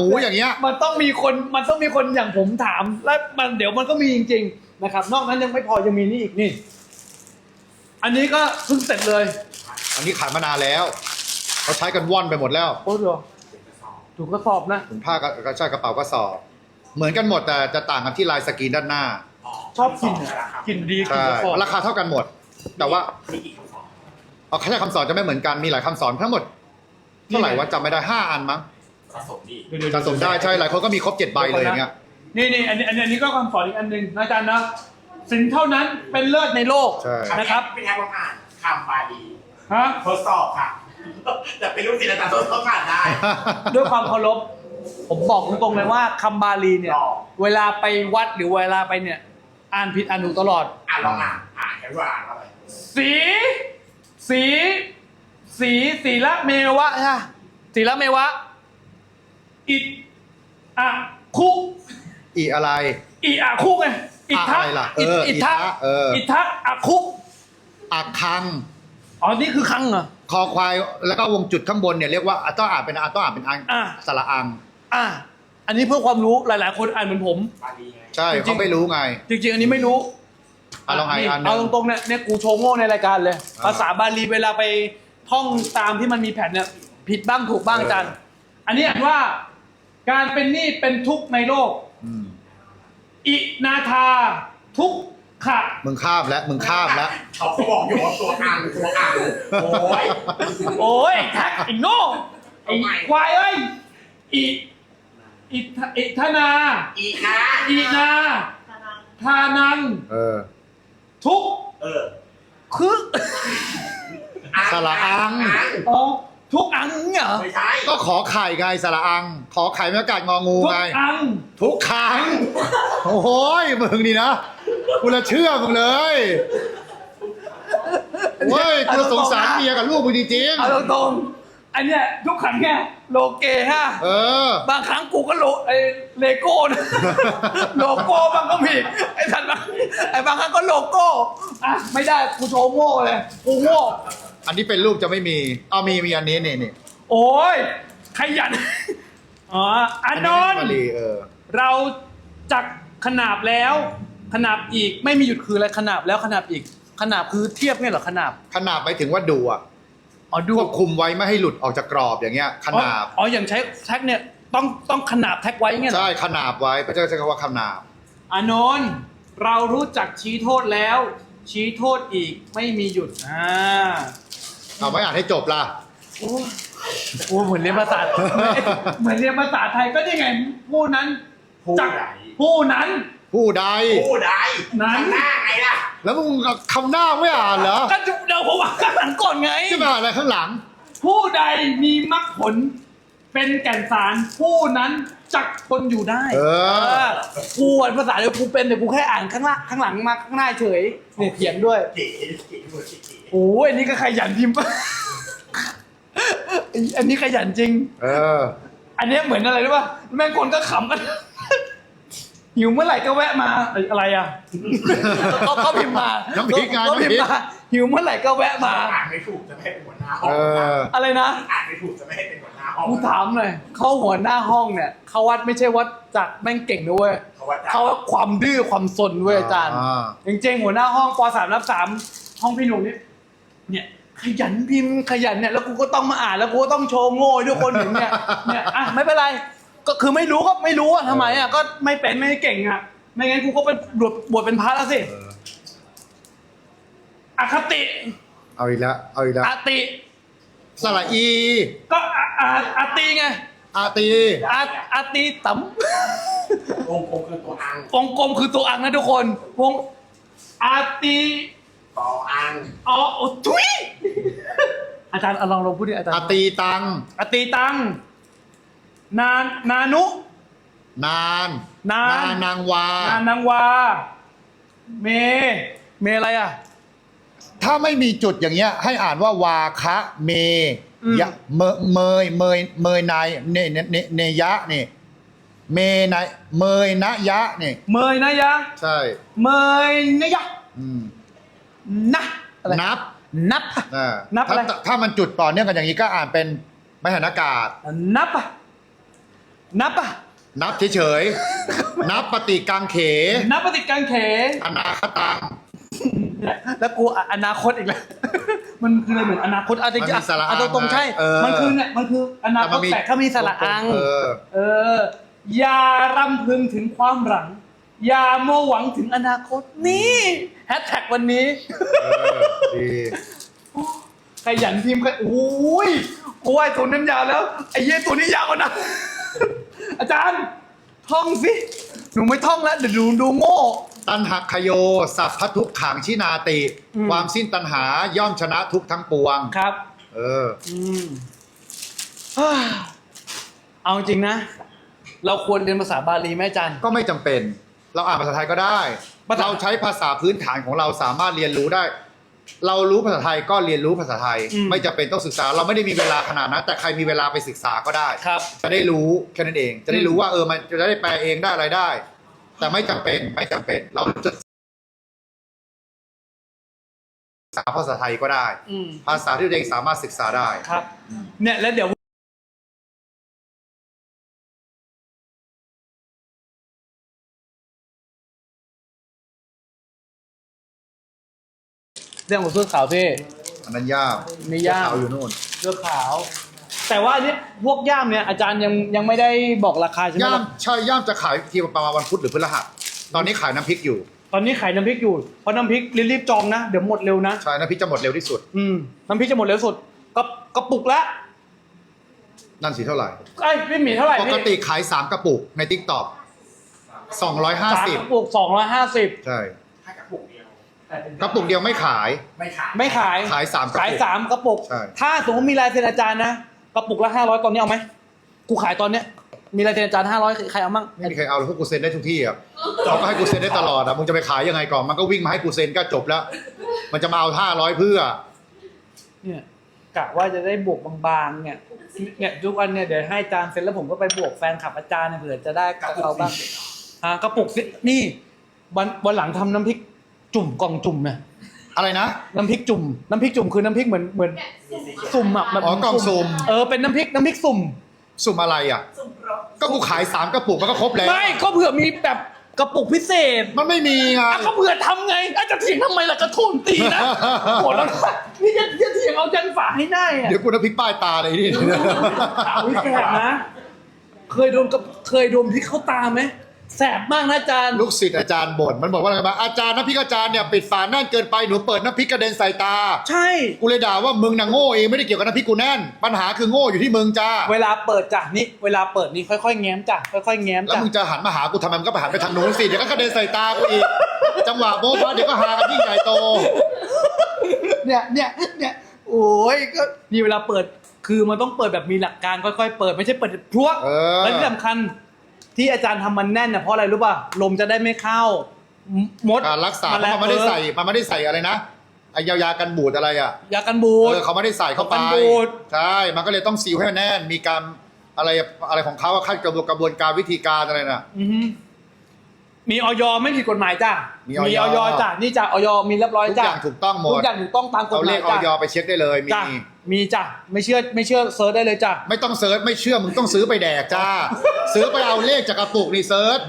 หมูอย่างเงี้ย มันต้องมีคนมันต้องมีคนอย่างผมถาม แล้วมันเดี๋ยวมันก็มีจริง ๆ นะครับ นอกนั้นยังไม่พอยังมีนี่อีกนี่ อันนี้ก็เพิ่งเสร็จเลยอันนี้ขายมานานแล้วเขาใช้กันว่อนไปหมดแล้วโอ้โหถูกกระสอบนะถุงผ้าก็ก็ใช่กระเป๋าก็สอบ เหมือนกันหมดแต่จะต่างกันที่ลายสกรีนด้านหน้าชอบกลิ่นอะกลิ่นดีกลิ่นใช่กระสอบราคาเท่ากันหมด แต่ว่ามีกี่คำสอนเอาแค่คำสอนจะไม่เหมือนกันมีหลายคำสอนทั้งหมดเท่าไหร่วะจำไม่ได้ห้าอันมั้ง สะสมดีเยวๆสะสมได้ใช่หลายคนก็มีครบเจ็ดใบเลยอย่างเงี้ยนี่นี่อันนี้อันนี้อันนี้ก็คำสอนอีกอันหนึ่งนะอาจารย์นะสินเท่านั้นเป็นเลิศในโลกใช่นะครับเป็นแค่ลองอ่านคำบาลีฮะทดสอบค่ะ แต่เป็นลูกศิษย์อาจารย์ทดสอบผ่านได้ ด้วยความเคารพผมบอกตรงๆเลยว่าคำบาลีเนี่ย หรอ เวลาไปวัดหรือเวลาไปเนี่ย อ่านผิดอ่านถูกตลอด อ่านลองอ่านอ่านแค่ว่าอ่านว่าอะไรสี สี สีสีละเมวะใช่ปะสีละเมวะ อิดอะคุอีอะไร อิอะคุไงอิทะอะไรล่ะเออิออิทะอิทะเอออิทะอะคุอักคัง อ๋อนี่คือคังเหรอ คอควายแล้วก็วงจุดข้างบนเนี่ยเรียกว่าอะต้องอ่านเป็นอะต้องอ่านเป็นอังอะ สระอัง อะอันนี้เพื่อความรู้หลาย ๆ คนอ่านเหมือนผมบาลีไงใช่จริงๆ เขาไม่รู้ไงจริง ๆ อันนี้ไม่รู้อะลองอ่านอีกอันหนึ่งเอาตรงๆเนี่ยเนี่ยกูโชว์โง่ในรายการเลย อ่า ภาษาบาลีเวลาไปท่องตามที่มันมีแผ่นเนี่ยผิดบ้างถูกบ้างอาจารย์ อันนี้อ่านว่า การเป็นหนี้เป็นทุกข์ในโลก อืมอินาทาทุกขะมึงข้ามแล้วมึงข้ามแล้ว เขาก็บอกอยู่ว่าตัวอ่านตัวอ่านโอ้ย โอ้ยแท็กไอ้โง่ไอ้ทำไมควายเอ้ยอิอิทะอิทนาอีกนะอีนาทานังเออ ทุกเออคืออ่านสระอังอ่านอ๋อ ทุกอังเหรอไม่ใช่ก็ขอไข่ไงสระอัง ขอไข่ไม่อากาศงองูทุกไง อังทุกครั้ง โอ้โหยมึงนี่นะกูละเชื่อมึงเลยเว้ยกูสงสารเมียกับลูกมึงจริงเอาตรงๆอันเนี้ยทุกขังแค่โลเกฮะๆเออ บางครั้งกูก็โลไอเลโก้นะโลโก้บางก็มีไอ้ทันบางไอ้บางครั้งก็โลโก้อะไม่ได้กูโชว์โง่เลยกูโง่ อันนี้เป็นรูปจะไม่มีเอามีมีอันนี้นี่นี่โอ้ยขยัน อ๋ออานนท์บาลีเออ เราจักขนาบแล้ว ขนาบอีกไม่มีหยุดคืออะไรขนาบแล้วขนาบอีก ขนาบคือเทียบเนี่ยเหรอขนาบขนาบไปถึงว่าดูอะอ๋อดูควบคุมไว้ไม่ให้หลุดออกจากกรอบอย่างเงี้ย ขนาบอ๋ออ๋ออย่างใช้แท็กเนี่ยต้องต้องขนาบแท็กไว้เงี้ยเหรอใช่ขนาบไว้พระเจ้าใช้คำว่าขนาบอานนท์เรารู้จักชี้โทษแล้ว ชี้โทษอีกไม่มีหยุดอ่า เอาไม่อ่านให้จบล่ะ โอ้โอ้เหมือนเรียนภาษา เหมือนเรียนภาษาไทยก็ยังไงผู้นั้นผู้จักใดผู้นั้น ผู้ใด ผู้ใดนั้น ข้างหน้าไงล่ะแล้วมึงเอาคำหน้าไม่อ่านเหรอก็จะเดี๋ยวผมอ่านข้างหลังก่อนไง จะไปอ่านอะไรข้างหลัง ผู้ใดมีมรรคผลเป็นแก่นสารผู้นั้น จักทนอยู่ได้เออกูอ่านภาษาเดียวกูเป็นแต่กูแค่อ่านข้างล่างข้างหลังมาข้างหน้าเฉยเนี่ยเขียนด้วยเก๋เก๋ด้วยเก๋โอ้ยอันนี้ก็ขยันพิมพ์ อันนี้ขยันจริง เออ อันเนี้ยเหมือนอะไรรู้ป่ะแม่งคนก็ขำกัน หิวเมื่อไหร่ก็แวะมาเอ้ยอะไรอะเขาเขาพิมพ์มาน้ำพริกไงเขาพิมพ์น้ำพริกมาหิวเมื่อไหร่ก็แวะมา อ่านไม่ถูกจะไม่ให้เป็นหัวหน้าห้อเองอ อะไรนะ อ่านไม่ถูกจะไม่ให้เป็นหัวหน้าห้อง กูถามเลยเข้าหัวหน้าห้องเนี่ยเขาวัดไม่ใช่วัดจากแม่งเก่งนะเว้ยเขาว่าจะเขาวัดความดื้อความซนเว้ยอาจารย์อ่าจริงๆหัวหน้าห้องปสามรับสามห้องพี่หนุ่มนี่เนี่ยขยันพิมพ์ขยันเนี่ยแล้วกูก็ต้องมาอ่านแล้วกูก็ต้องโชว์โง่ให้ทุกคนเห็นเนี่ยเนี่ยอะไม่เป็นไรก็คือไม่รู้ก็ไม่รู้อะทำไมอะก็ไม่เป็นไม่เก่งอะไม่งั้นกูก็เป็นบวชบวชเป็นพระแล้วสิเอออคติ เอาอีกแล้วเอาอีกแล้วอติสระอี ก็อะ อะอติไงอาตีอะอติต๋วงกลมคือตัวอังำวงกลมคือตัวอังนะทุกคน วงอาติต่ออังอ๋อโอ้ทุยอาจารย์เอาลองลองพูดดิอาจารย์อาตีตังอติตัง นานนานุ นาน นาน นางวา นานนางวา เม เมอะไรอะ ถ้าไม่มีจุดอย่างเงี้ย ให้อ่านว่าวาคะเมอืม ยะเมเมยเมยเมยนายเนเนเนเนยะนี่เมนายเมยนะยะนี่เมยนะยะ ใช่ เมยนะยะอืมนะอะไรนับนับอะอ่านับอะไรถ้าถ้ามันจุดต่อเนื่องกันอย่างนี้ก็อ่านเป็นมหานากาศ นับอะนับอะนับเฉยๆ นับปฏิกังเข นับปฏิการเข อนาคตัง แล้วกูอะอนาคตอีกแล้ว มันคืออะไรเหมือนอนาคตอะไรมันมีสระอังตรงๆใช่ เออมันคือเนี่ยมันคืออนาคตแต่เขามีสระอัง เออ เออ อย่ารำพึงถึงความหลัง อย่าโมหวังถึงอนาคตนี่แฮชแท็กวันนี้ เออดีขยันพิมพ์กันโอ้ยกูว่าไอ้ตัวนั้นยาวแล้ว ไอ้เย้ตัวนี้ยาวกว่านะ อาจารย์ ท่องสิ หนูไม่ท่องแล้วเดี๋ยวหนูดูโง่ ตันหักขโย สัพพทุกขังชินาติ อืม ความสิ้นตัณหาย่อมชนะทุกข์ทั้งปวง ครับเออ อืมฮ่าเอาจริงนะ เราควรเรียนภาษาบาลีไหมอาจารย์ก็ไม่จำเป็น เราอ่านภาษาไทยก็ได้ ภาษา เราใช้ภาษาพื้นฐานของเราสามารถเรียนรู้ได้ เรารู้ภาษาไทยก็เรียนรู้ภาษาไทย อืม ไม่จำเป็นต้องศึกษา เราไม่ได้มีเวลาขนาดนั้นแต่ใครมีเวลาไปศึกษาก็ได้ ครับ จะได้รู้แค่นั้นเอง จะได้รู้ว่าเออมันจะได้แปลเองได้อะไรได้ แต่ไม่จำเป็นไม่จำเป็น เราจะศึกษาภาษาไทยก็ได้ อืมภาษาที่ตัวเองสามารถศึกษาได้ ครับ เนี่ยแล้วเดี๋ยว เรื่องของเสื้อขาวพี่ อันนั้นยากไม่ยากเขอยู่นู่นเสื้อขาว แต่ว่าอันนี้พวกย่ามเนี่ยอาจารย์ยังยังไม่ได้บอกราคาใช่ไหมย่ามล่ะใช่ย่ามจะขายทีประมาณวันพุธหรือพฤหัสตอนนี้ขายน้ำพริกอยู่ตอนนี้ขายน้ำพริกอยู่เพราะน้ำพริกรีบๆจองนะเดี๋ยวหมดเร็วนะ ใช่น้ำพริกจะหมดเร็วที่สุด อืมน้ำพริกจะหมดเร็วสุดก็กระปุกละนั่นสิเท่าไหร่ ไอ้ยพี่หมีเท่าไหร่ปพี่กติขายสามกระปุกในทิกตอกสองร้อยห้าสามสิบกระปุกสองร้อยห้าสิบใช่ถ้ากระปุก เดียวกระปุกเดียวไม่ขาย ไม่ขายไม่ขาย ขายสามกระปุกขายสามกระปุก ใช่ ถ้าสมมติมีลายเซ็นอาจารย์นะกระปุกละห้าร้อยตอนนี้เอาไหมกูขายตอนเนี้ยมีลายเซ็นอาจารย์ห้าร้อยใครเอามั่งไม่มีใครเอาเลยพวกกูเซ็นได้ทุกที่อะเขาก็ให้กูเซ็นได้ตลอดอะมึงจะไปขายยังไงก่อนมันก็วิ่งมาให้กูเซ็นก็จบแล้ว มันจะมาเอาห้าร้อยเพื่อ เนี่ยกะว่าจะได้บวกบางๆเนี่ยเนี่ยทุกวันเนี่ยเดี๋ยวให้อาจารย์เซ็นแล้วผมก็ไปบวกแฟนคลับอาจารย์เนี่ยเผื่อจะได้กับเขาบ้าง อ่ากระปุกสินี่วันวันหลังทำน้ำพริก จุ่มกล่องจุ่มเนี่ยอะไรนะ น้ำพริกจุ่มน้ำพริกจุ่มคือน้ำพริกเหมือนเหมือนสุ่มอะแบบอ๋อกล่องสุ่ม เออเป็นน้ำพริกน้ำพริกสุ่ม สุ่มอะไรอะก็กูขายสามกระปุกมันก็ครบแล้ว ไม่ก็เผื่อมีแบบกระปุกพิเศษมันไม่มีไง อะก็เผื่อทำไงอาจจะเถียงทำไมล่ะกระโถนตีนะโหแล้วนะนี่จะจะเถียงเอาจันฝาให้ได้อะ เดี๋ยวกูน้ำพริกป้ายตาเลยนี่ขาววิแสบนะ เคยโดนกับเคยโดนพริกเข้าตาไหม แสบมากนะอาจารย์ ลูกศิษย์อาจารย์บ่นมันบอกว่าอะไรบ้างอาจารย์น้ำพริกอาจารย์เนี่ยปิดฝาแน่นเกินไปหนูเปิดน้ำพริกกระเด็นใส่ตา ใช่ กูเลยด่าว่ามึงน่ะโง่เองไม่ได้เกี่ยวกับน้ำพริกกูแน่น ปัญหาคือโง่อยู่ที่มึงจ้าเวลาเปิดจ้ะนี่เวลาเปิดนี่ค่อยๆแง้มจ้ะค่อยๆแง้มแล้วจ้ะมึงจะหันมาหากูทำไมมึงก็ไปหันไปทางนู้นสิเดี๋ยวก็กระเด็นใส่ตากูอีกจังหวะโบ๊ะบะเดี๋ยวก็หากันยิ่งใหญ่โต เนี่ยเนี่ยเนี่ยโอ้ยก็นี่เวลาเปิดคือมันต้องเปิดแบบมีหลักการค่อยๆเปิดไม่ใช่เปิดพรวกเออ และที่สำคัญ ที่อาจารย์ทำมันแน่นเนี่ยเพราะอะไรรู้ป่ะลมจะได้ไม่เข้ามมดการรักษาเพแมลราะงมันไม่ได้เออใส่มันไม่ได้ใส่อะไรนะไอยายากันบูดอะไรอะยากันบูด เออเขาไม่ได้ใส่เข้าไปกันบูด ใช่มันก็เลยต้องซีลให้แน่นมีการอะไรอะไรของเขาอะขั้นกระบวนกระบวนการวิธีการอะไรน่ะ อือฮึมีออยไม่ผิดกฎหมายจ้ะมีอยออย จ้ะนี่จ้ะออยมีเรียบร้อยทุกจ้ะอย่างถูกต้องหมทุดกอย่างถูกต้องตามกฎเอาหเลมายขอจ้ะ อยไปเช็คได้เลยมี จ้ะ มีจ้ะไม่เชื่อไม่เชื่อเซิร์ชได้เลยจ้ะไม่ต้องเซิร์ชไม่เชื่อมึงต้องซื้อไปแดกจ้า ซื้อไปเอาเลขจากกระปุกนี่เซิร์ช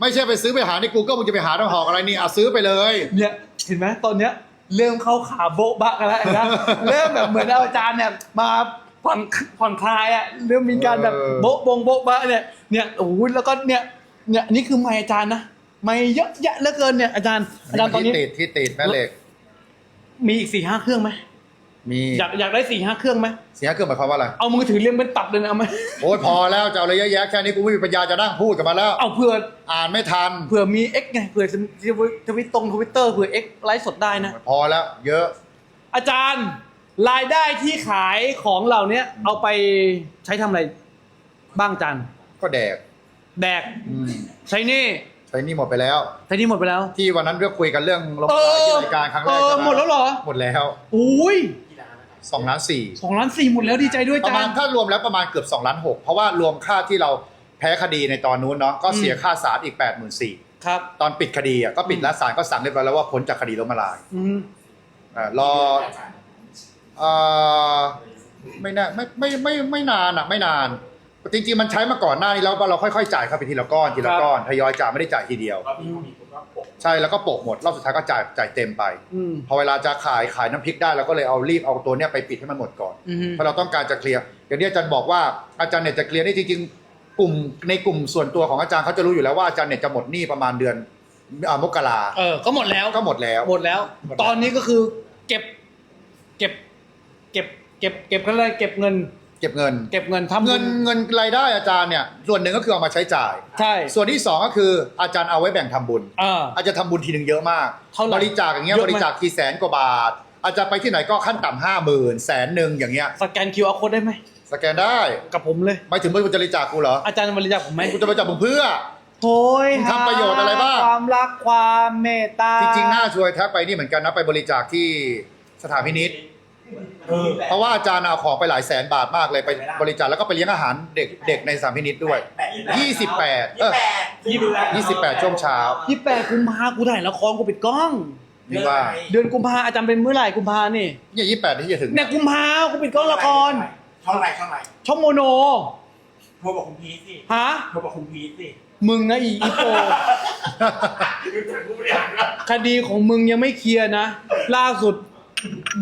ไม่ใช่ไปซื้อไปหาใน Google มึงจะไปหาทางหอกอะไรนี่เอาซื้อไปเลย เนี่ยเห็นไหมตอนเนี้ยเริ่มเข้าขาโบ๊ะบะกันแล้วนะ เริ่มแบบเหมือนอาจารย์เนี่ยมาผ่อนผ่อนคลายอะเริ่มมีการแบบเออ โบ๊ะบงโบ๊ะบะเนี่ยเนี่ยโอ้ยแล้วก็เนี่ยเนี่ยนี่คือไมค์อาจารย์นะไม่เยอะแยะเหลือเกินเนี่ยอาจารย์อาจารย์ตอนนี้ที่ติดที่ติดแม่เหล็กมีอีกสี่ห้าเครื่องไหม มีอยากอยากได้สี่ห้าเครื่องไหมเสียเกิดหมายความว่าอะไร เอามือถือเรียงเป็นตับเลยนะเอาไหมโอ้ยพอแล้วจะเอาอะไรเยอะแยะแค่นี้กูไม่มีปัญญาจะนั่งพูดกับมันแล้ว เอาเผื่ออ่านไม่ทัน เผื่อมีเอ็กไงเผื่อทวิตตรงทวิตเตอร์เผื่อเอ็กไลฟ์สดได้นะ พอแล้ว เยอะ อาจารย์รายได้ที่ขายของเหล่านี้เอาไปใช้ทำอะไรบ้างอาจารย์ก็แดก แดกอืมใช้หนี่ใช้หนี่หมดไปแล้วใช้หนี่หมดไปแล้ว ที่วันนั้นเรื่องคุยกันเรื่องลงเอรายอที่รายการครั้งแรเอกอใช่ไหมดแล้วเหรอ หมดแล้วอุ้ย สองล้านสี่สองล้านสี่หมดแล้วดีใจด้วยประอามาจาณรย์ถ้ารวมแล้วประมาณเกือบ2ล้านหกเพราะว่ารวมค่าที่เราแพ้คดีในตอนนู้นเนาะก็เสียอืม ค่าศาลอีก8ปดหมื่นสี่ครับ ตอนปิดคดีอะก็ปิดแล้วศาลก็สั่งเรียบร้อยแล้วว่าพ้นจากคดีล้มละลายอืมอ่ารอเอ่อไม่น่าไม่ไม่ไม่ไม่นานอะไม่นาน จริงๆมันใช้มาก่อนหน้านี้แล้วว่าเราค่อยๆจ่ายเข้าไปทีละก้อนทีละก้อนทยอยจ่ายไม่ได้จ่ายทีเดียวก็มีมีคนก็ปก ใช่แล้วก็โปะหมดรอบสุดท้ายก็จ่ายจ่ายเต็มไป อืม พอเวลาจะขายขายน้ำพริกได้เราก็เลยเอารีบเอาตัวเนี้ยไปปิดให้มันหมดก่อน อืมเพราะเราต้องการจะเคลียร์อย่างที่อาจารย์บอกว่าอาจารย์เนี่ยจะเคลียร์นี่จริงๆกลุ่มในกลุ่มส่วนตัวของอาจารย์เขาจะรู้อยู่แล้วว่าอาจารย์เนี่ยจะหมดหนี้ประมาณเดือนอ่ามกราเออก็หมดแล้ว ก็หมดแล้ว หมดแล้ว หมดแล้ว ตอนนี้ก็คือเก็บ เก็บ เก็บ เก็บ เก็บอะไรเก็บเงิน เก็บเงิน เก็บเงินทำเงินบุญเงินรายได้อาจารย์เนี่ยส่วนหนึ่งก็คือเอามาใช้จ่าย ใช่ส่วนที่สองก็คืออาจารย์เอาไว้แบ่งทำบุญ เออ อาจจะทำบุญทีหนึ่งเยอะมาก เท่าไหร่บริจาคอย่างเงี้ยเยอะบไหมริจาคทีแสนกว่าบาท อาจจะไปที่ไหนก็ขั้นต่ำห้าหมื่นแสนหนึ่งอย่างเงี้ย สแกน QR code ได้ไหมสแกนได้กับผมเลย ไม่ถึงมึงจะบริจาคกูเหรออาจารย์บริจาคผมไหมกูจะบริจาคมึงเพื่อ โอ้ยมึงทำประโยชน์อะไรบ้าง ความรักความเมตตาจริงๆน่าช่วยทักไปนี่เหมือนกันนะไปบริจาคที่สถานพินิษ เออ เพราะว่าอาจารย์เอาของไปหลายแสนบาทมากเลยไปบริจาคแล้วก็ไปเลี้ยงอาหารเด็กเด็กในสถานพินิษด้วย 28 เออยี่สิบแปด28 ช่วงเช้ายี่แปดกุมภากูถ่ายละครกูปิดกล้อง นี่ว่าเดือนกุมภาอาจารย์เป็นเมื่อไหร่กุมภานี่เนี่ย28 ที่จะถึงเนี่ยกุมภากูปิดกล้องละครช่องอะไรช่องอะไรช่องโมโนโทรบอกคุณพีชสิฮะโทรบอกคุณพีชสิมึงนะอีอีโปรู้จักผู้บริหารก็คดีของมึงยังไม่เคลียร์นะ ล่าสุด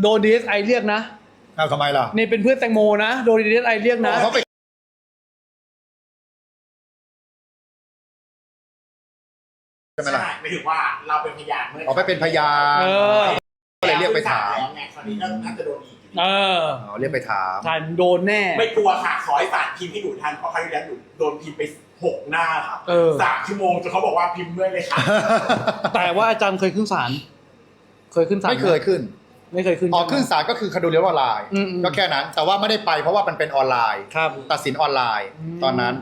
โดนดีเอสไอเรียกนะเอาทำไมล่ะนี่เป็นเพื่อนแตงโมนะ โดนดีเอสไอเรียกนะ เขาไปใช่ไหมล่ะไม่ถือว่าเราเป็นพยานเมื่อเอาไปเป็นพยานเออ ก็เลยเรียกไปถามแล้วไงคราวนี้ก็น่าจะโดนอีกเอออ๋อเรียกไปถามถ่ายโดนแน่ ไม่กลัวค่ะขอให้ศาลพิมพ์ให้หนูทันเพราะครั้งที่แล้วหนูโดนพิมพ์ไปหกหน้าครับเออ สามชั่วโมงจนเขาบอกว่าพิมพ์เมื่อยเลยค่ะแต่ว่าอาจารย์เคยขึ้นศาลเคยขึ้นศาลไม่เคยขึ้น ไม่เคยขึ้น อ๋อใช่ไหมขึ้นศาลก็คือคดีเรียนออนไลน์อืมอืม ก็แค่นั้น แต่ว่าไม่ได้ไปเพราะว่ามันเป็นออนไลน์ ครับ ตัดสินออนไลน์ อืมตอนนั้น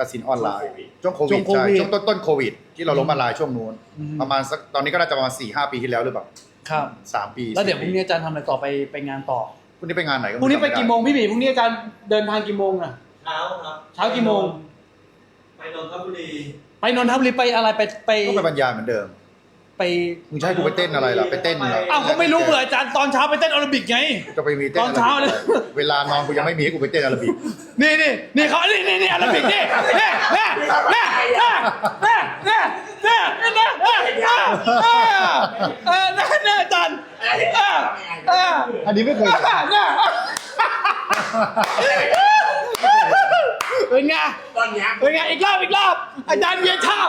ตัดสินออนไลน์ช่วงโคช่วิวดงโคใช่วิดช่วงต้นต้นโควิด ที่เราล้มละลายช่วงนู้นอืม ประมาณสักตอนนี้ก็น่าจะประมาณสี่ห้าปีที่แล้วหรือเปล่าครับ สามปีแล้วเดี๋ยวพสี่รุ่งนี้อาจารย์ทำอะไรต่อไปไปงานต่อพรุ่งนี้ไปงานไหนพรุ่งนี้ไปจำด้กี่โมงพี่หมีพรุ่งนี้อาจารย์เดินทางกี่โมงอะ เช้าครับเช้ากี่โมง ไปนนทบุรีไปนนทบุรีไปอะไรไปไป ก็ไปบรรยายเหมือนเดิม ไปมึงจะให้กูไปเต้นอะไรล่ะไปเต้นเหรออ้าวก็ไม่รู้เผื่ออาจารย์ตอนเช้าไปเต้นแอโรบิกไง จะไปมีเต้นตอนเช้าเลยเวลานอนกูยังไม่มีให้กูไปเต้นอาราบิกนี่นี่นี่เขานี่นี่นี่แอโรบิกนี่นี่นี่นี่นี่นี่นี่นี่นี่นี่นี่เออนี่นี่อาจารย์เออเอออันนี้ไม่เคยเห็นเนี่ยเป็นไง ตอนเนี้ยเป็นไงอีกรอบอีกรอบอาจารย์เวียนชอบ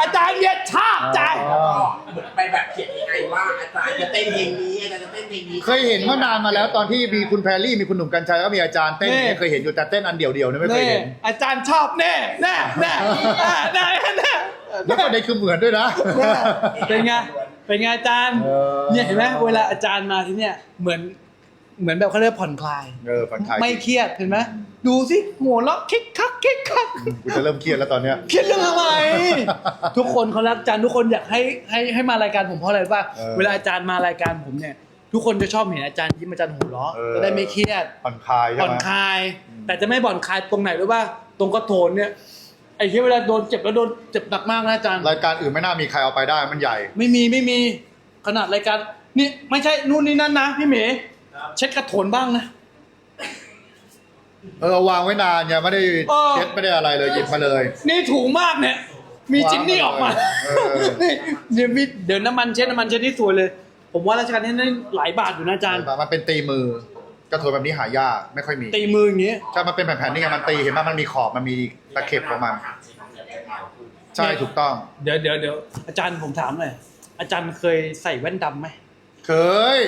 อาจารย์เวียนชอบใจแล้วก็เหมือนไปแบบเขียนเอไอว่าอาจารย์จะเต้นเพลงนี้อาจารย์จะเต้นเพลงนี้เคยเห็นเมื่อนานมาแล้วตอนที่มีคุณแพรรี่มีคุณหนุ่มกัญชัยแล้วมีอาจารย์เต้นนี่เนี่ยเคยเห็นอยู่แต่เต้นอันเดียวๆเนี่ยไม่เคยนี่เห็นอาจารย์ชอบแน่แน่แน่แน่แน่แน่แล้วก็ได้คือเหมือนด้วยนะ เป็นไงเป็นไงอาจารย์เออเนี่ยเห็นไหมเวลาอาจารย์มาที่เนี่ยเหมือนเหมือนแบบเขาเรียกผ่อนคลายเออผ่อนคลายไม่เครียดเห็นไหม ดูสิหัวเราะคิกคักคิกคักกูจะเริ่มเครียดแล้วตอนเนี้ย เครียดเรื่องอะไร ทุกคนเขารักอาจารย์ทุกคนอยากให้ให้ให้มารายการผมเพราะอะไรรู้ป่ะเออเวลาอาจารย์มารายการผมเนี่ย ทุกคนจะชอบเห็นอาจารย์ยิ้มอาจารย์หัวเราะเออ จะได้ไม่เครียด ผ่อนคลายใช่ผ่อไหนม คลาย อืม แต่จะไม่ผ่อนคลายตรงไหนรู้ป่ะตรงกระโถนเนี่ยไอ้ที่เวลาโดนเจ็บแล้วโดนเจ็บหนักมากนะอาจารย์ รายการอื่นไม่น่ามีใครเอาไปได้มันใหญ่ ไม่มีไม่มีขนาดรายการนี่ไม่ใช่นู่นนี่นั่นนะพี่เหมย์ครับเช็ดกระโถนบ้างนะ เออวางไว้นานเนี่ยไม่ได้เออ เช็ดไม่ได้อะไรเลยหยิบมาเลย นี่ถูกมากเนี่ย มีจิ้นนี่ออกมาเออ นี่เดี๋ยวมีเดี๋ยวน้ำมันเช็ดน้ำมันเช็ดที่สวยเลย ผมว่าราชการนี้ได้หลายบาทอยู่นะอาจารย์ มันเป็นตีมือกระโถนแบบนี้หายากไม่ค่อยมีตีมืออย่างงี้ใช่มันเป็นแผ่นๆนี่ไงมันตีเห็นไหมมันมีขอบมันมีตะเข็บของมัน ใช่ถูกต้อง เดี๋ยวเดี๋ยวเดี๋ยวอาจารย์ผมถามหน่อยอาจารย์เคยใส่แว่นดำไหมเคย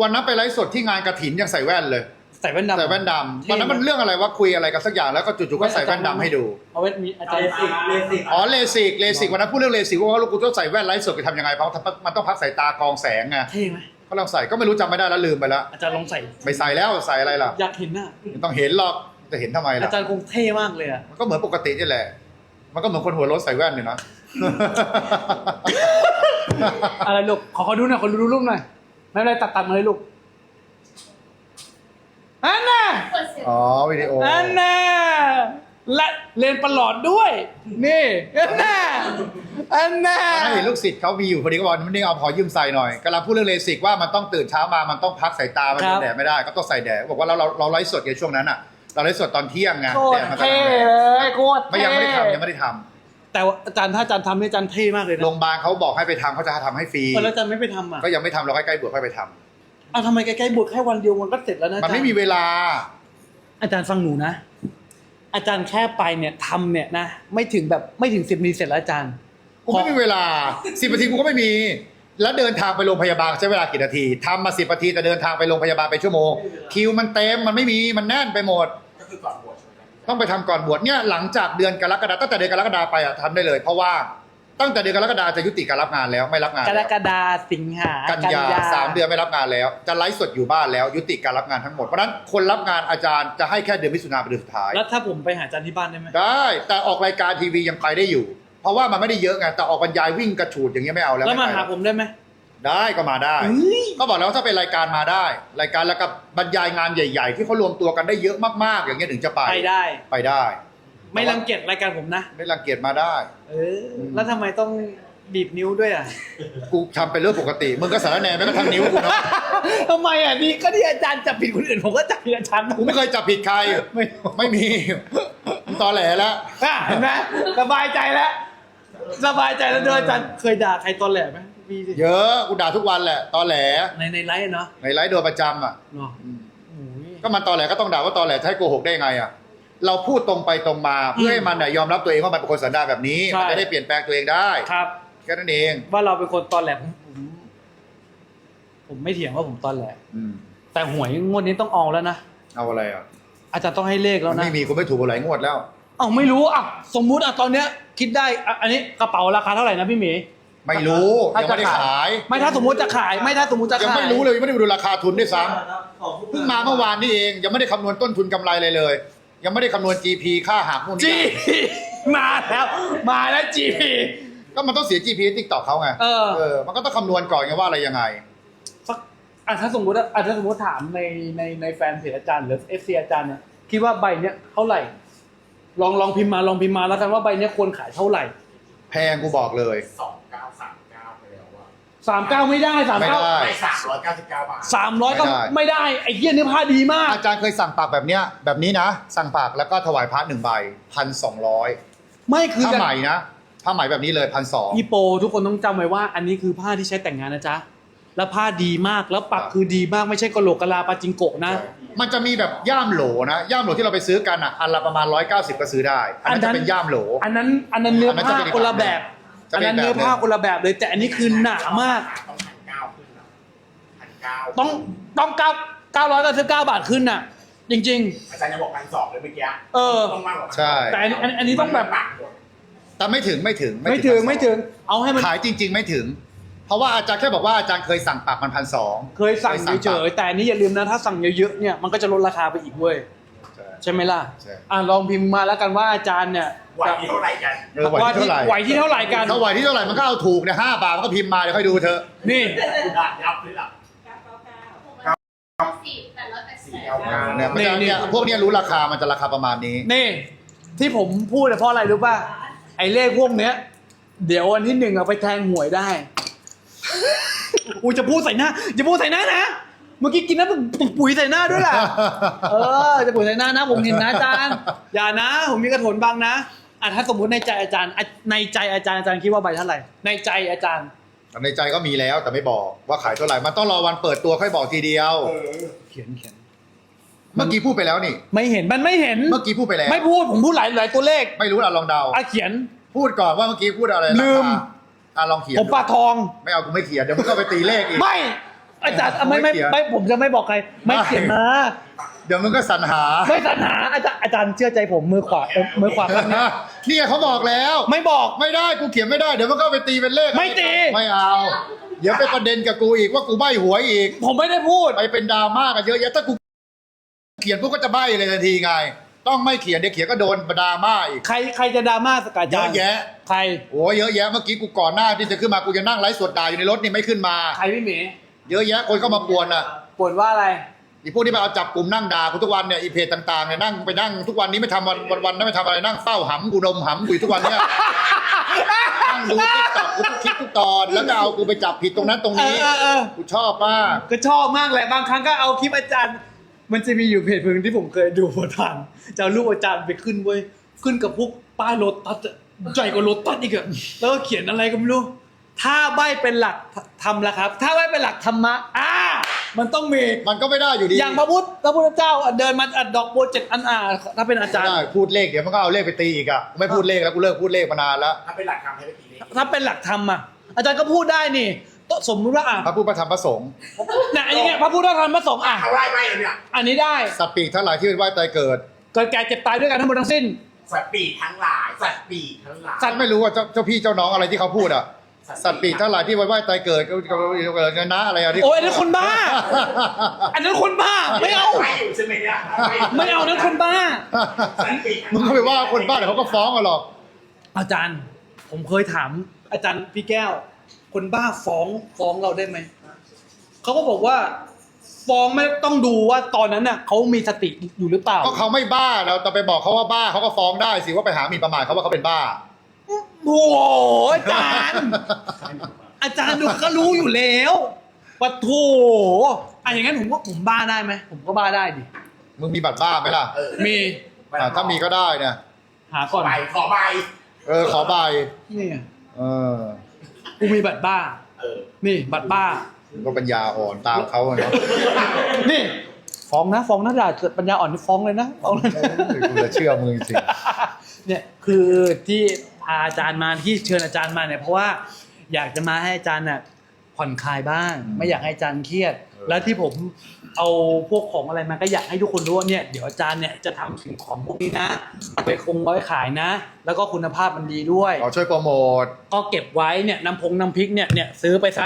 วันนั้นไปไลฟ์สดที่งานกระถินยังใส่แว่นเลย ใส่แว่นดำ ใส่แว่นดำวันนั้นมันเรื่องอะไรวะคุยอะไรกันสักอย่างแล้วก็จู่ๆก็ใส่แว่นดำให้ดูเอาไว้มีอาจารเลย์สิกเลสิกอ๋อเลสิกเลสิกวันนั้นพูดเรื่องเลสิกว่าลูกกูต้องใส่แว่นไลฟ์สดไปทำยังไงเพราะมันต้องพักสายตากรองแสงไงเท่ไหมก็ลองใส่ก็ไม่รู้จำไม่ได้แล้วลืมไปแล้วอาจารย์ลองใส่ไม่ใส่แล้วใส่อะไรล่ะอยากเห็นหน้าไม่ต้องเห็นหรอกจะเห็นทำไมอาล่ะจารย์คงเท่มากเลยอะมันก็เหมือนปกตินี่แหละ มันก็เหมือนคนหัวรถใส่แว่นเนี่ยนะอะไรลูกขอขอดูหน่อยขอดูรูปหน่อยไม่เป็นไรตัดตัดมาเลยลูก อันน่ะอ๋อวิดีโออันน่ะและเลนประหลอดด้วย นี่อันน่ะอันน่ะถ้าเห็นลูกศิษย์เขามีอยู่พอดีก็บอกมันนี่เอาพอยืมใส่หน่อยกำลังพูดเรื่องเลสิกว่ามันต้องตื่นเช้ามามันต้องพักสายตามันโดนแดดไม่ได้ก็ต้องใส่แดดบอกว่าเราเราเราไลฟ์สดในช่วงนั้นอะตอนไลฟ์สดตอนเที่ยงไงโคตแดรดมันกำเท่ลังแรงเลยโคตรไม่เท่ยังไม่ได้ทำยังไม่ได้ทำแต่ว่าอาจารย์ถ้าอาจารย์ทำเนี่ยอาจารย์เท่มากเลยนะโรงพยาบาลเขาบอกให้ไปทำเขาจะทำให้ฟรีเออแล้วอาจารย์ไม่ไปทำอะก็ยังไม่ทำเราใกล้ๆบวชค่อยไปทำ อะทำไมใกล้ๆบวชแค่วันเดียวมันก็เสร็จแล้วนะอามันจารย์ไม่มีเวลา อาจารย์ฟังหนูนะ อาจารย์แค่ไปเนี่ยทำเนี่ยนะไม่ถึงแบบไม่ถึงสิบนาทีเสร็จแล้วอาจารย์ กูไม่มีเวลาสิบนาทีกูก็ไม่มี แล้วเดินทางไปโรงพยาบาลใช้เวลากี่นาทีทำมาสิบนาทีแต่เดินทางไปโรงพยาบาลไปชั่วโมง คิวมันเต็มมันไม่มีมันแน่นไปหมด ก็คือก่อนบวชใช่ไหมครับต้องไปทำก่อนบวชเนี่ยหลังจากเดือนกรกฎาตั้งแต่เดือนกรกฎาไปอะทำได้เลย เพราะว่า ตั้งแต่เดือนกรกฎาจะยุติการรับงานแล้วไม่รับงานกแล้วรกฎาสิงหากักันยาสามเดือนไม่รับงานแล้ว จะไลฟ์สดอยู่บ้านแล้ว ยุติการรับงานทั้งหมดเพราะฉะนั้นคนรับงานอาจารย์จะให้แค่เดือนมิถุนาเป็นเดือนสุดท้าย แล้วถ้าผมไปหาอาจารย์ที่บ้านได้ไหมได้แต่ออกรายการทีวียังไปได้อยู่ เพราะว่ามันไม่ได้เยอะไงแต่ออกบรรยายวิ่งกระฉูดอย่างเงี้ยไม่เอาแล้วแล้วมาไไปหาผมได้ไหมได้ก็มาได้ เฮ้ยก็บอกแล้วว่าถ้าเป็นรายการมาได้ รายการแล้วกับบรรยายงานใหญ่ ๆ ที่เขารวมตัวกันได้เยอะมากๆ อย่างเงี้ยถึงจะไปไปได้ ไปได้ ไม่รังเกียจรายการผมนะ ไม่รังเกียจมาได้ เออ แล้วทำไมต้องบีบนิ้วด้วยอะ กูทำเป็นเรื่องปกติ มึงก็สารแหนไม่ก็ทางนิ้วกูเนาะ ทำไมอะนี่ก็ที่อาจารย์จับผิดคนอื่นผมก็จับผิดอาจารย์กูไม่เคยจับผิดใคร ไม่ไม่มีมึงตอแหลแล้ว อะเห็นไหมสบายใจแล้ว สบายใจแล้วเดินอาจารย์เคยด่าใครตอนแหลไหมมีสิเยอะ กูด่าทุกวันแหละ ตอแหล ในในไลฟ์อะเนาะในไลฟ์โดนประจำอะ เนาะโอ้ยก็มันตอแหลก็ต้องด่าว่าตอแหลจะให้โกหกได้ไงอะ เราพูดตรงไปตรงมา เพื่อให้มันเนี่ยยอมรับตัวเองว่ามันเป็นคนสันดานแบบนี้ใช่ มันจะได้เปลี่ยนแปลงตัวเองได้ครับ แค่นั้นเองว่าเราเป็นคนตอนแหลผมผมผมไม่เถียงว่าผมตอนแหลอืมแต่หวยงวดนี้ต้องออกแล้วนะเอาอะไรอะอาจารย์ต้องให้เลขแล้วมันนะไม่มีกูไม่ถูกหลายงวดแล้วอ้าวไม่รู้อะสมมุติอะตอนเนี้ย คิดได้อะอันนี้กระเป๋าราคาเท่าไหร่นะพี่หมี ไม่รู้ถ้ายังไม่ได้จะขายขาย ไม่ถ้าสมมุติจะขายไม่ถ้าสมมุติจะยังขายไม่รู้เลยยังไม่ได้ไปดูราคาทุนด้วยซ้ครับของผู้ำเพิ่งมาเมื่อวานนี่เองยังไม่ได้คำนวณต้นทุนกำไรเลยเลย ยังไม่ได้คำนวณ GP ค่าหักพวกจีนี้มาแล้ว มาแล้วจีพีก็มันต้องเสีย GP ติ๊กตอกเขาไงเออ เออมันก็ต้องคำนวณก่อนไงว่าอะไรยังไง สักอะถ้าสมมติว่าอะถ้าสมมติถามในในในแฟนเพจอาจารย์หรือเอฟซีอาจารย์เนี่ยคิดว่าใบเนี้ยเท่าไหร่ ลองลองพิมพ์มาลองพิมพ์มาแล้วกันว่าใบเนี้ยควรขายเท่าไหร่ แพงกูบอกเลย สอง สามเก้าไม่ได้สามไม่เก้าได้ ไม่สามร้อยเก้าสิบเก้าบาท สามร้อยก็ไม่ได้ ไม่ได้ไอ้เหี้ยเนื้อผ้าดีมาก อาจารย์เคยสั่งปากแบบเนี้ยแบบนี้นะ สั่งปากแล้วก็ถวายพระหนึ่งใบพันสองร้อยไม่คือผ้าไหมนะผ้าไหมแบบนี้เลยพันสอง อีโป ทุกคนต้องจำไว้ว่า อันนี้คือผ้าที่ใช้แต่งงานนะจ๊ะ แล้วผ้าดีมากแล้วปักครับ คือดีมากไม่ใช่กะโหลกกะลาปาจิงโกะนะ มันจะมีแบบย่ามโหลนะ ย่ามโหลที่เราไปซื้อกันอะอันละประมาณ 190 ก็ซื้อได้ อันนั้นอันนั้จะนเป็นย่ามโหล อันนั้นอันนั้นเนื้ออันนั้นจะผ้าเป็นอีกคนละแบบจะ อันเป็นนั้นเนื้อผ้าแบบหนึ่งคนละแบบเลย แต่อันนี้คือหนามาก ต้องพันเก้าขึ้นนะพันเก้าต้องต้องเก้าเก้าร้อยเก้าสิบเก้าบาทขึ้นน่ะ จริง อาจารย์จะบอกพันสองเลยเมื่อกี้เออ ต้องมากกว่า1,200ใช่ ๆ แต่อันนี้อันอันนี้ต้องแบบปากหมดแต่ไม่ถึงไม่ถึงไม่ถึงไม่ถึง เอาให้มันขายจริง ๆ ไม่ถึง เพราะว่าอาจารย์แค่บอกว่าอาจารย์เคยสั่งปากมันพันสอง เคยสั่งเฉยๆแต่อันนี้อย่าลืมนะถ้าสั่งเยอะๆเนี่ยมันก็จะลดราคาไปอีกเว้ย ใช่ไหมล่ะ ใช่ อะลองพิมพ์มาแล้วกันว่าอาจารย์เนี่ย ไหวที่เท่าไหร่กันเออไหวที่เท่าไหร่ไหวที่เท่าไหร่กัน ถ้าไหวที่เท่าไหร่มันก็เอาถูกเนี่ยห้าบาทมันก็พิมพ์มาเดี๋ยวค่อยดูเถอะ นี่ ยับเลยล่ะสี่แปดร้อยแปดสิบสี่เอามา เนี่ยมันจะเนี่ยพวกเนี้ยรู้ราคามันจะราคาประมาณนี้ นี่ ที่ผมพูดเนี่ยเพราะอะไรรู้ป่ะ ไอ้เลขพวกเนี้ย เดี๋ยววันที่หนึ่งเอาไปแทงหวยได้ กูจะพูดใส่หน้าจะพูดใส่หน้านะ เมื่อกี้กินน้ำปุ๋ยใส่หน้าด้วยล่ะ เออ จะปุ๋ยใส่หน้านะ ผมเห็นนะอาจารย์ อย่านะ ผมมีกระถนบังนะ อะถ้าสมมุติในใจอาจารย์อะในใจอาจารย์อาจารย์คิดว่าใบเท่าไหร่ ในใจอาจารย์ในใจก็มีแล้วแต่ไม่บอกว่าขายเท่าไหร่ มันต้องรอวันเปิดตัวค่อยบอกทีเดียวเออเขียนเขียนเมื่อกี้พูดไปแล้วนี่ ไม่เห็นมันไม่เห็น เมื่อกี้พูดไปแล้ว ไม่พูดผมพูดหลายหลายตัวเลขไม่รู้ละลองเดา อะเขียน พูดก่อนว่าเมื่อกี้พูดอะไรลืมอะลองเขียนผมปลาทอง ไม่เอากูไม่เขียนเดี๋ยวมึงก็ไปตีเลขอีก ไม่ อาจารย์อะไม่ไม่ไม่เขียนไม่ผมจะไม่บอกใคร ไม่ไม่เขียนมาเดี๋ยวมึงก็สรรหาไม่สรรหาอาจารย์อาจารย์เชื่อใจผมมือขวาเอ่อมือขวาข้างนี้เนี่ยเขาบอกแล้ว ไม่บอก ไม่ได้กูเขียนไม่ได้เดี๋ยวมันก็ไปตีเป็นเลขไม่ตี ไม่เอา เดี๋ยวไปประเด็นกับกูอีกว่ากูใบ้หวยอีก ผมไม่ได้พูด ไปเป็นดราม่ากันเยอะแยะถ้ากูเขียนพวกก็จะใบ้เลยทันทีไง ต้องไม่เขียนเดี๋ยวเขียนก็โดนดราม่าอีก ใครใครจะดราม่าสกัดเยจาอะรแยะ ใคร โอ้เยอะแยะเมื่อกี้กูก่อนหน้าที่จะขึ้นมากูจะนั่งไลฟ์สดด่าอยู่ในรถนี่ไม่ขึ้นมา ใครพี่หมี เยอะแยะคนเข้ามาปวนอะปวดว่าอะไรอีพวกที่มาเอาจับกลุ่มนั่งด่ากูทุกวันเนี่ยอีเพจต่างๆเนี่ยนั่งไปนั่งทุกวันนี้ไม่ทำวันวันวันๆไม่ทำอะไรนั่งเฝ้าหำกูดมหำกูอยู่ทุกวันเนี่ยนั่งดูติ๊กต็อกกูทุกคลิปทุกตอนแล้วก็เอากูไปจับผิดตรงนั้นตรงเอนี้อเออเออ กูชอบมากก็ชอบมากแหละบางครั้งก็เอาคลิปอาจารย์ มันจะมีอยู่เพจหนึ่งที่ผมเคยดูประธานจะเอารูปอาจารย์ไปขึ้นเว้ยขึ้นกับพวกป้ายรถตัดอะใหญ่กว่ารถตัดอีกอะแล้วก็เขียนอะไรก็ไม่รู้ ถ้าใบเป็นหลักธรรมละครับ ถ้าใบเป็นหลักธรรมะอ่ามันต้องมี มันก็ไม่ได้อยู่ดีอย่างพระพุทธพระพุทธเจ้าอะเดินมาอัดดอกโบวเจ็ดอันอ่าถ้าเป็นอาจารย์ ได้พูดเลขเดี๋ยวมันก็เอาเลขไปตีอีกอะไม่พูดเลขแล้วกูเลิกพูดเลขมานานแล้วถ้าเป็นหลักธรรมให้ไปตีเลขถ้าเป็นหลักธรรมอะอาจารย์ก็พูดได้นี่ก็สมมติว่าอะพระพุทธพระธรรมพระสงฆ์เนี่ยอย่างเงี้ยพระพุทธธรรมพระสงฆ์อะเขาไล่ไม่เลยเนี่ยอันนี้ได้สัตว์ปีกทั้งหลายที่เป็นว่ายตายเกิดเกิดแก่เจ็บตายด้วยกันทั้งหมดทั้งสิ้นสัตว์ปีกทั้งหลายสัตว์ปีกทั้งหลายสัตว์ไม่รู้ว่าเจ้าเจ้าพี่เจ้าน้องอะไรที่เขาพูดอะ สัตว์ปีกทั้งหลายที่ว่ายตายเกิดก็ก็ก็เกิดนะอะไรอะที่ โอ้ยอันนั้นคนบ้า อันนั้นคนบ้า ไม่เอา ไม่อยู่ใช่ไหมเนี่ยไม่เอานั้นคนบ้าสัตว์ปีกทั้มึงหลยก็ไปว่าคนบ้าเดี๋ยวเขาก็ฟ้องกันหรอก อาจารย์ ผมเคยถาม อาจารย์พี่แก้ว คนบ้าฟ้องฟ้องเราได้ไหม เขาก็บอกว่า ฟ้องไม่ต้องดูว่าตอนนั้นน่ะเขามีสติอยู่หรือเปล่า ก็เขาไม่บ้าเราแต่ไปบอกเขาว่าบ้าเขาก็ฟ้องได้สิว่าไปหาหมีประมาทเขาว่าเขาเป็นบ้า โอ้โหอาจารย์ อาจารย์ดูก็รู้อยู่แล้วปะโถอะอย่างนั้นผมก็ผมบ้าได้ไหมผมก็บ้าได้ดิมึงมีบัตรบ้าไหมล่ะเออมีอ่าถ้ามีก็ได้เนี่ยหาขก่ออนใบขอใบเออขอใบนี่ไงเออกูมีบัตรบ้า เออนี่ บัตรบ้าก็ปัญญาอ่อนตามเขาอะเนาะนี่ฟ้องนะฟ้องนะด่าเกิดปัญญาอ่อนนี่ฟ้องเลยนะฟ้องเลยนะกูจะเชื่อมึงจริงเนี่ยคือที่พาอาจารย์มาที่เชิญอาจารย์มาเนี่ยเพราะว่าอยากจะมาให้อาจารย์น่ะผ่อนคลายบ้าง ไม่อยากให้อาจารย์เครียด แล้วที่ผมเอาพวกของอะไรมาก็อยากให้ทุกคนรู้ว่าเนี่ยเดี๋ยวอาจารย์เนี่ยจะทำสิ่งของพวกนี้นะเอาไปคงไว้ขายนะ แล้วก็คุณภาพมันดีด้วยขอช่วยโปรโมท ก็เก็บไว้เนี่ยน้ำพงน้ำพริกเนี่ยเนี่ยซื้อไปซะ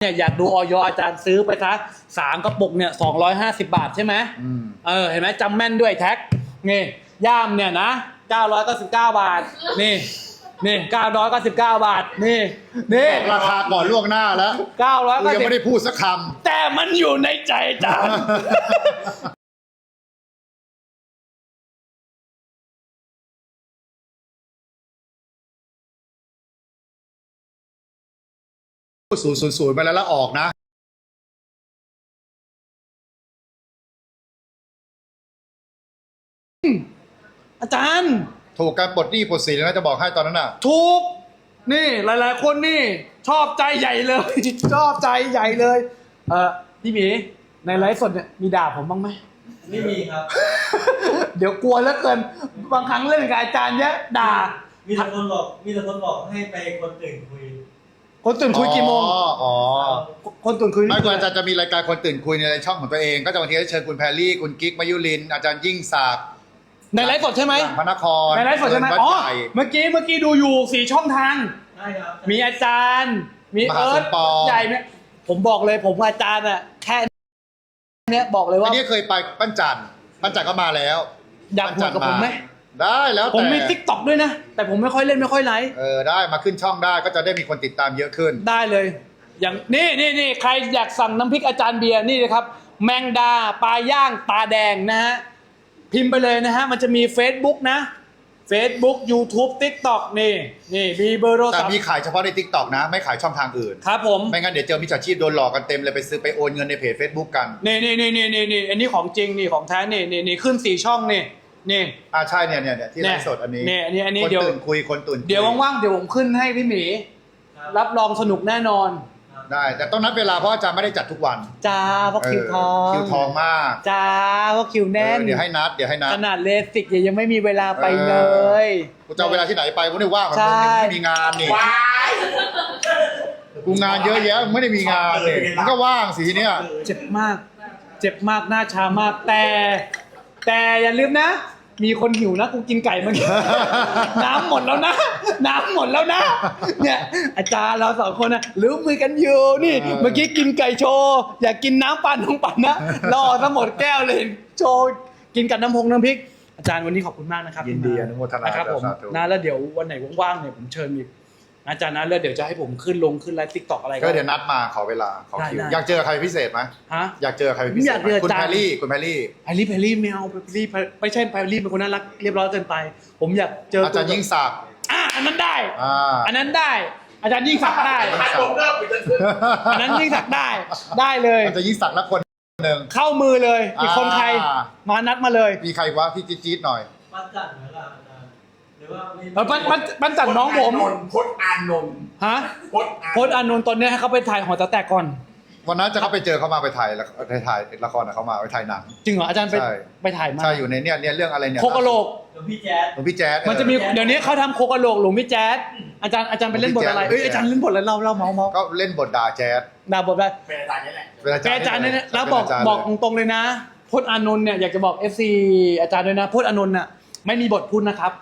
เนี่ยอยากดูออยอาจารย์ซื้อไปซะสามกระปุกเนี่ยสองร้อยห้าสิบาทใช่ไหมอืม เออเห็นไหมจำแม่นด้วยแท็กนี่ ย่ามเนี่ยนะเก้าร้อยเก้าสิบเก้าบาท นี่ นี่เก้าร้อยเก้าสิบเก้าบาท นี่ นี่ราคาก่อนล่วงหน้าแล้วเก้าร้อยกูเก้ายังสิบไม่ได้พูดสักคแต่มันอยู่ในใจอาจารย์ำพูดศูนย์ศูนย์ศูนย์ไปแล้วแล้วออกนะ อาจารย์ถูกการปลดหนี้ปลดสินนะจะบอกให้ตอนนั้นน่ะ ถูก นี่หลาย ๆ คนนี่ชอบใจใหญ่เลย ชอบใจใหญ่เลย เออพี่หมีในไลฟ์สดเนี่ยมีด่าผมบ้างไหม ไม่มีครับ เดี๋ยวกลัวแล้วเกิน บางครั้งเล่นกับอาจารย์เนี้ยด่า มีแต่คนบอก มีแต่คนบอกให้ไปคนตื่นคุย คนตื่นคุยกี่โมง อ๋ออ๋อคนตื่นคุยไม่ควรอาจารย์จะมีรายการคนตื่นคุยในช่องของตัวเอง ก็จะบางทีก็เชิญคุณแพรรี่ คุณกิ๊กมายุรินทร์อาจารย์ยิ่งศักดิ์ ในไลฟ์สดใช่ไหม พระนครในไลฟ์สดใช่ไหมวัดอ๋อใหญ่เมื่อกี้เมื่อกี้ดูอยู่สี่ช่องทาง ได้ครับ มีอาจารย์ มีมหาเอิสร์ธมปองใหญ่เนี่ยผมบอกเลยผมกับอาจารย์อะแค่เนี้ยบอกเลยอัว่านนี้เคยไปปั้นจันทร์ปั้นจันทร์ก็มาแล้วอยากคุยกับผมไหม ได้แล้วผมแต่มีทิกตอกด้วยนะ แต่ผมไม่ค่อยเล่นไม่ค่อยไลฟ์เออได้มาขึ้นช่องได้ก็จะได้มีคนติดตามเยอะขึ้น ได้เลย อย่างนี่นี่นี่ใครอยากสั่งน้ำพริกอาจารย์เบียร์นี่เลยครับ แมงดาปลาย่างตาแดงนะฮะ พิมพ์ไปเลยนะฮะ มันจะมี Facebook นะ Facebook YouTube TikTok นี่ นี่มีเบอร์โทรแต่ศัพท์มีขายเฉพาะใน t ิ k t o k นะ ไม่ขายช่องทางอื่น ครับผม ไม่งั้นเดี๋ยวเจอมิจฉาชีพโดนหลอกกันเต็มเลยไปซื้อไปโอนเงินในเพจ Facebook กัน นี่นี่นี่นี่นี่นี่อันนี้ของจริงนี่ของแท้นี่นี่นี่ขึ้นสี่ช่องนี่นี่ อ่าใช่เนี่ยเนี่ยเนี่ยที่ไลฟ์สดอันนี้เนี่ยอันนี้อันนี้คนเดี๋ยว ตื่นคุยคนตื่นคุ เดี๋ยวว่างๆ เดี๋ยวผมขึ้นให้พี่หมีครับรับรองสนุกแน่นอน ได้ แต่ต้องนัดเวลาเพราะอาจารย์ไม่ได้จัดทุกวันจ้าเพราะคิวทองเคิวทองมากจ้าเพราะคิวเอแน่อนเดี๋ยวให้นัดเดี๋ยวให้นัดขนาดเลสิกยังไม่มีเวลาไปเลยกูจะเอาเวลาที่ไหนไปกูไม่ได้ว่างมันใช่ไม่มีงานนี่ว้ายกูงานเยอะแยะมึงไม่ได้มีงานนี่มึงก็ว่างสิเนี่ยเจ็บมาก เจ็บมากหน้าชามากแต่ แต่อย่าลืมนะ มีคนหิวนะกูกินไก่เมื่อกี้น้ำหมดแล้วนะ น้ำหมดแล้วนะ เนี่ยอาจารย์เราสองคนนะรู้มือกันอยู่นี่ เออ เมื่อกี้กินไก่โชว์อยากกินน้ำปั่นของปั่นนะรอซะหมดแก้วเลยโชว์กินกับน้ำพงน้ำพริก อาจารย์วันนี้ขอบคุณมากนะครับยินดีอนุโมทนานะครับผมสาธุ นะแล้วเดี๋ยววันไหนว่างๆเนี่ยผมเชิญอีกอาจารย์นะแล้วเดี๋ยวจะให้ผมขึ้นลงขึ้นไลฟ์ติ๊กต็อกอะไร ก็เดี๋ยวนัดมาขอเวลาขอคิวได้ได้ อยากเจอใครพิเศษไหมฮะ อยากเจอใครเป็นพิเศอยาษกไหมเจอคุณอาจารย์ แพรรี่คุณแพรรี่ไพลี่ไพลี่ไม่เอาไพลี่ไม่ใช่ไพลี่เป็นคนน่ารักเรียบร้อยเกินไป ผมอยากเจออาจารย์ยิ่งศักดิ์ อะอันนั้นได้ อ่า อันนั้นได้ อาจารย์ยิ่งศักดิ์ได้ถ้าผมเริ่มไปจะขึ้นอันนั้นยิ่งศักดิ์ได้ ได้เลยมันจะยิ่งสักละคนหนึ่ง เข้ามือเลย อีกคนใคร อ่า มานัดมาเลยมีใครวะที่จี๊ดๆหน่อย ปั้นจันไหมล่ะอาจารย์หรือว่าไม่เออปั้นปั้นปั้นจันน้องผม พจน์อานนท์ฮะ พจน์อานโพสต์อานนท์ตอนเนี้ยให้เขาไปถ่ายหอแต๋วแตกก่อน วันนั้นจะเขาไปเจอเขามาไปถ่ายละไปถ่ายละครกับเขามาไปถ่ายหนัง จริงเหรออาจารย์ไปใช่ ไปถ่ายมาใช่อยู่ในเนี่ยเนี่ยเรื่องอะไรเนี่ยโคกะโหลก หลวงพี่แจ๊ด หลวงพี่แจ๊ด มันจะมีเออเดี๋ยวนี้เขาทำโคกะโหลกหลวงพี่แจ๊ดอาจารย์อาจารย์ไปเล่นบทอะไรหลวงพี่เอ้ยแจ๊ดอาจารย์เล่นบทอะไรเล่าเล่าเมาเมาก็เล่นบทด่าแจ๊ดด่าบทอะไรเป็นอาจารย์นี่แหละ เป็นอาเป็นอาจารย์เนี่ยนะแล้วเป็นบอกอาจารย์บอกเลยตรงๆเลยนะพจน์อานนท์เนี่ยอยากจะบอก FC อาจารย์ด้วยนะพจน์อานนท์น่ะไม่มีบทพูดนะครับ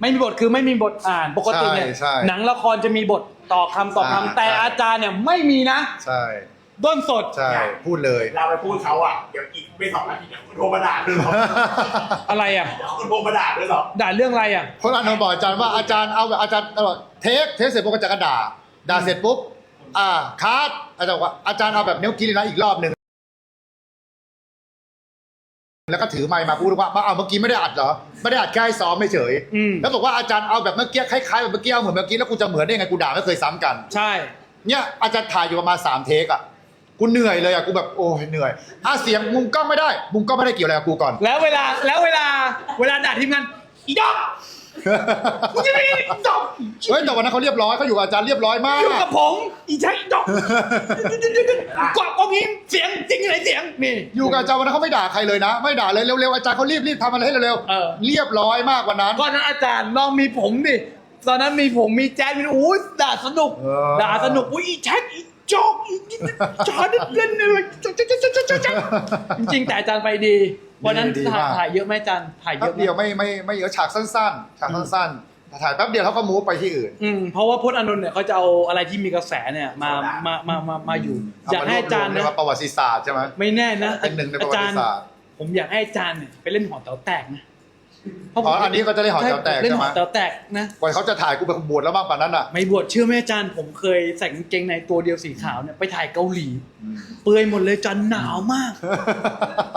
ไม่มีบทคือไม่มีบทอ่านปกติเนี่ยใช่ใช่หนังละครจะมีบทต่อคำต่ออ่าคำแต่ใช่ อาจารย์เนี่ยไม่มีนะ ใช่ ด้นสด ใช่พูดเลย เราไปพูดเขาอะเดี๋ยวอีกไม่สองนาทีเดี๋ยวคุณโทรมาด่าด้วยหรออะไรอะ เดี๋ยวคุณโทรมาด่าด้วยหรอด่าเรื่องอะไรอะพจน์อานนท์บอกอาจารย์ว่าอาจารย์เอาแบบอาจารย์เอาแบบเทคเทคเสร็จปุ๊บก็จะกระด่าด่าเสร็จปุ๊บอ่าคัดอาจารย์บอกว่าอาจารย์เอาแบบเนี้ยกินเลยนะอีกรอบหนึ่งแล้วก็ถือไมค์มาพูดว่ามาเอาเมื่อกี้ไม่ได้อัดเหรอไม่ได้อัดแค่ให้ซ้อมไม่เฉยอืมแล้วบอกว่าอาจารย์เอาแบบเมื่อกี้คล้ายๆแบบเมื่อกี้เอาเหมือนเมื่อกี้แล้วกูจะเหมือนได้ไงกูด่าไม่เคยซ้ำกัน ใช่ เนี่ยอาจารย์ถ่ายอยู่ประมาณสามเทคอะ กูเหนื่อยเลยอะกูแบบโอ้ยเหนื่อยอะเสียงมุมกล้องไม่ได้ มุมกล้องไม่ได้เกี่ยวอะไรกับกูก่อน แล้วเวลาแล้วเวลาเวลาด่าทีมงานอีดอกมึงจะไม่อีดอกเฮ้ยแต่วันนั้นเขาเรียบร้อยเขาอยู่กับอาจารย์เรียบร้อยมาก อยู่กับผมอีใช่อีดอกกว่ากองนี้เสียงจริงไหนเสียงนี่ อยู่กับอาจารย์วันนั้นเขาไม่ด่าใครเลยนะ ไม่ด่าเลยเร็วๆอาจารย์เขารีบรีบทำอะไรให้เร็วเออเรียบร้อยมากวันนั้น ก่อนนั้นอาจารย์ลองมีผมดิตอนนั้นมีผมมีแจ๊ดมีโอ้ยด่าสนุกเออ ด่าสนุกอุ้ยอีแท็กอี จอกอีจอดเล่นอะไรจ๊อกจ๊อกจ๊อกจ๊อกจ๊อกจ๊อกจริงๆแต่อาจารย์ไปดี วันนั้นดีถ่ายมาก ถ่ายเยอะไหมอาจารย์ถ่ายเยแป๊บอะไหมเดียวไม่ไม่ไม่เยอะฉากสั้นๆฉากสั้นๆถ่ายแป๊บเดียวเขาก็มูฟไปที่อื่น อืมเพราะว่าพจน์อานนท์เนี่ยเขาจะเอาอะไรที่มีกระแสเนี่ยมามามามามาอยู่อยากให้อาจารย์เรีนะยกว่าประวัติศาสตร์ใช่ไหม ไม่แน่นะเป็นหนึ่งในประวัอาจาติรย์ศาสตร์ผมอยากให้อาจารย์เนี่ยไปเล่นหอแต๋วแตกนะ เพอ๋ราะผมออันนี้ก็จะได้หอแต๋วแตกเล่นใช่หไหมอแต๋วแตกนะกว่าเขาจะถ่ายกูไปบวชแล้วบ้างป่านนั้นอะ ไม่บวชเชื่อไหมอาจารย์ผมเคยใส่กางเกงในตัวเดียวสีขาวเนี่ยไปถ่ายเกาหลี เปลือยหมดเลยจันหนาวมาก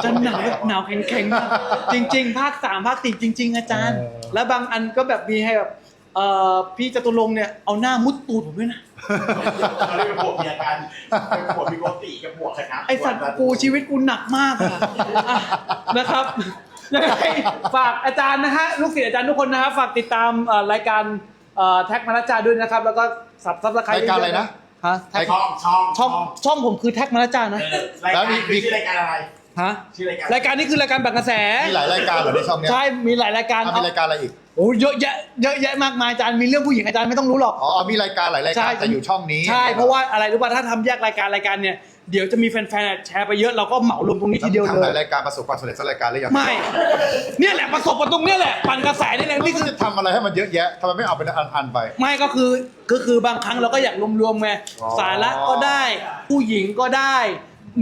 จันหนาวแบบหนาวแข็งๆมากจริง ๆ ภาคสามภาคสี่จริง ๆ อาจารย์ เออ แล้วบางอันก็แบบมีให้แบบเอ่อพี่จตุรงค์เนี่ยเอาหน้ามุดตูดผมด้วยนะเขาเรียกเป็นบวกเมียกันเป็นบวกมีโกติกับบวกคณะไอสัตว์กูชีวิตกูหนักมากอะอะนะครับ ยังไงฝากอาจารย์นะฮะลูกศิษย์อาจารย์ทุกคนนะครับฝากติดตามเอ่อรายการเอ่อแท็กมาราจาด้วยนะครับ แล้วก็สับซับสไครรายการอะไรนะ ฮะแท็กช่องช่องช่องช่องผมคือแท็กมาราจานะรายแล้กาวรมี คือชื่อรายการอะไร ฮะชื่อรายการ รายการนี้คือรายการแบบกระแส มีหลายรายการเหรอในช่องเนี้ยใช่มีหลายรายการอะมีรายการอะไรอีก โอ้เยอะแยะเยอะแยะมากมายอาจารย์มีเรื่องผู้หญิงอาจารย์ไม่ต้องรู้หรอก อ๋อ มีรายการหลายรายการแต่อยู่ช่องนี้ ใช่เพราะว่าอะไรรู้ป่ะถ้าทำแยกรายการรายการเนี่ย เดี๋ยวจะมีแฟนๆแชร์ไปเยอะเราก็เหมารวมตรงนี้ทีเดียวทำเลหลายยรายการประสบความสำเร็จสักรายการหรือยังไม่ เนี่ยแหละประสบกับตรงเนี้ยแหละปั่นกระแสนี่แหละนี่นี่คืคืออทำอะไรให้มันเยอะแยะทำไมไม่เอาเป็นอันๆไป ไม่ก็คือก็คือบางครั้งเราก็อยากรวมๆไงอ๋อ สาระก็ได้ ผู้หญิงก็ได้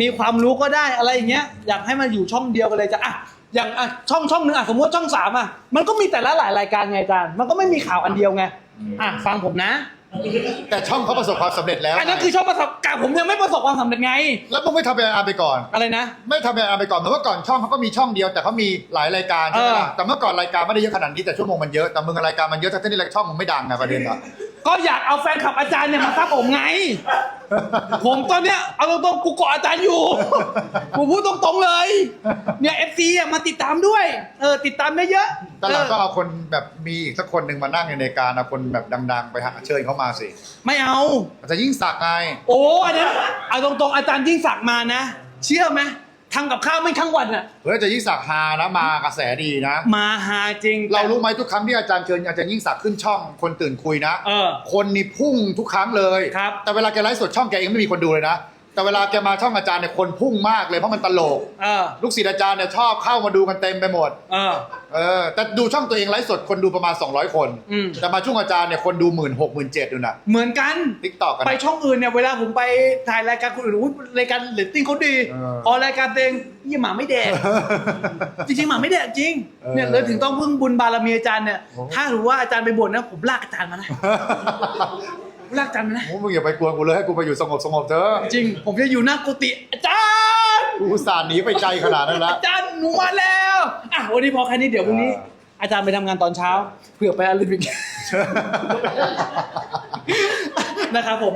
มีความรู้ก็ได้อะไรอย่างเงี้ยอยากให้มันอยู่ช่องเดียวกันเลยจะอะอย่างอะช่องช่องหนึ่งอะสมมติว่าช่องสามอะมันก็มีแต่ละหลายรายการไงอาจารย์มันก็ไม่มีข่าวอันเดียวไงอะฟังผมนะ แต่ช่องเขาประสบความสำเร็จแล้วอันนั้นคือช่องประสบการณ์ผมยังไม่ประสบความสำเร็จไง แล้วมึงไม่ทำเป็นอันไปก่อน อะไรนะ ไม่ทำเป็นอันไปก่อนเหมือนเมื่อก่อนช่องเขาก็มีช่องเดียวแต่เขามีหลายรายการใช่ไหมล่ะเออ แต่เมื่อก่อนรายการไม่ได้เยอะขนาดนี้แต่ชั่วโมงมันเยอะแต่มึงรายการมันเยอะแต่ที่นี่รายช่องมึงไม่ดังไงประเด็นอะ ก็อยากเอาแฟนคลับอาจารย์เนี่ยมาซับผมไง ผมตอนเนี้ยเอาตรงๆกูเกาะอาจารย์อยู่กูพูดตรงๆเลย เนี่ยเอฟซีมาติดตามด้วย เออติดตามได้เยอะแต่หลังก็เออเอาคนแบบมีอีกสักคนหนึ่งมานั่งในรายการเอาคนแบบดัง ๆ ไปหาเชิญเขามาสิไม่เอา อาจจะยิ่งสักดิ์ไง โอ้อันเนี้ยเอาตรงๆอาจารย์ยิ่งศักดิ์มานะ เชื่อไหม ทำกับข้าวไม่ทั้งวันอะเฮ้ยอาจจะยิ่งสักดิ์ฮานะมากระแสดีนะ มาหาจริงเรารู้ไหมทุกครั้งที่อาจารย์เชิญอาจารย์ยิ่งศักดิ์ขึ้นช่องคนตื่นคุยนะ เออ คนนี่พุ่งทุกครั้งเลย ครับ แต่เวลาแกไลฟ์สดช่องแกเองไม่มีคนดูเลยนะ แต่เวลาแกมาช่องอาจารย์เนี่ยคนพุ่งมากเลยเพราะมันตลก เออลูกศิษย์อาจารย์เนี่ยชอบเข้ามาดูกันเต็มไปหมด เออ เออ แต่ดูช่องตัวเองไลฟ์สดคนดูประมาณ 200 คน อืม แต่มาช่วงอาจารย์เนี่ยคนดูหมื่นหกหมื่นเจ็ดดูนะเหมือนกัน ทิกตอกกัน ไปนะช่องอื่นเนี่ยเวลาผมไปถ่ายรายการคนอื่นอุ๊ยรายการเรตติ้งเขาดีเออพอรายการเต็งยี่หมาไม่แดกจริงๆหมาไม่แดกจริงเออเนี่ยเลยถึงต้องพึ่งบุญบารมีอาจารย์เนี่ย โอ้ ถ้ารู้ว่าอาจารย์ไปบวชนะผมลากอาจารย์มานะ ผมลากอาจารย์มานะโอ้มึงอย่าไปกวนกูเลยให้กูไปอยู่สงบสงบๆเถอะจริง ผมจะอยู่หน้ากุฏิอาจารย์กูอุตส่าห์หนีไปไกลขนาดนั้นละ อาจารย์หนูมาแล้วอะวันนี้พอแค่นี้เดี๋ยวพรุ่งนี้เอออาจารย์ไปทำงานตอนเช้าเผื่อไปอาราบิก นะครับผม